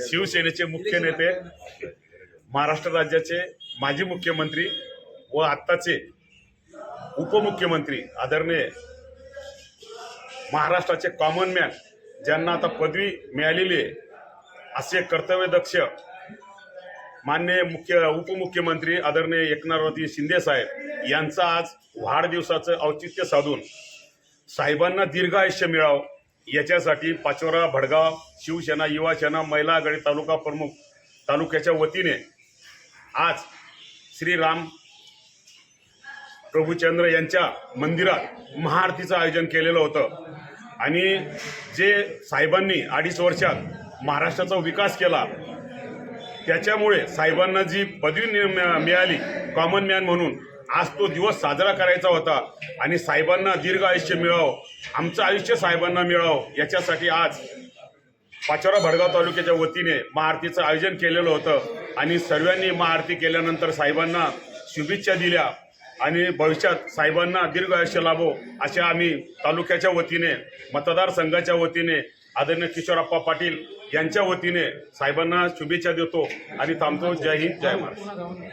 शिवसेनेचे मुख्य नेते महाराष्ट्र राज्याचे माजी मुख्यमंत्री व आत्ताचे उपमुख्यमंत्री आदरणीय महाराष्ट्राचे कॉमन मॅन ज्यांना आता पदवी मिळालेली आहे असे कर्तव्यदक्ष मान्य मुख्य उपमुख्यमंत्री आदरणीय एकनाथरावजी शिंदे साहेब यांचा आज वाढदिवसाचं औचित्य साधून साहेबांना दीर्घ आयुष्य मिळावं याच्यासाठी पाचोरा भडगाव शिवसेना युवा सेना महिला आघाडी तालुका प्रमुख तालुक्याच्या वतीने आज श्रीराम प्रभुचंद्र यांच्या मंदिरात महाआरतीचं आयोजन केलेलं होतं. आणि जे साहेबांनी अडीच वर्षात महाराष्ट्राचा विकास केला त्याच्यामुळे साहेबांना जी पदवी मिळाली कॉमन मॅन म्हणून आज तो दिवस साजरा करायचा होता आणि साहेबांना दीर्घ आयुष्य मिळावं आमचं आयुष्य साहेबांना मिळावं याच्यासाठी आज पाचोरा भडगाव तालुक्याच्या वतीने महाआरतीचं आयोजन केलेलं होतं आणि सर्वांनी महाआरती केल्यानंतर साहेबांना शुभेच्छा दिल्या आणि भविष्यात साहेबांना दीर्घ आयुष्य लाभो अशा आम्ही तालुक्याच्या वतीने मतदारसंघाच्या वतीने आदरणीय किशोरप्पा पाटील यांच्या वतीने साहेबांना शुभेच्छा देतो आणि थांबतो. जय हिंद जय महाराष्ट्र.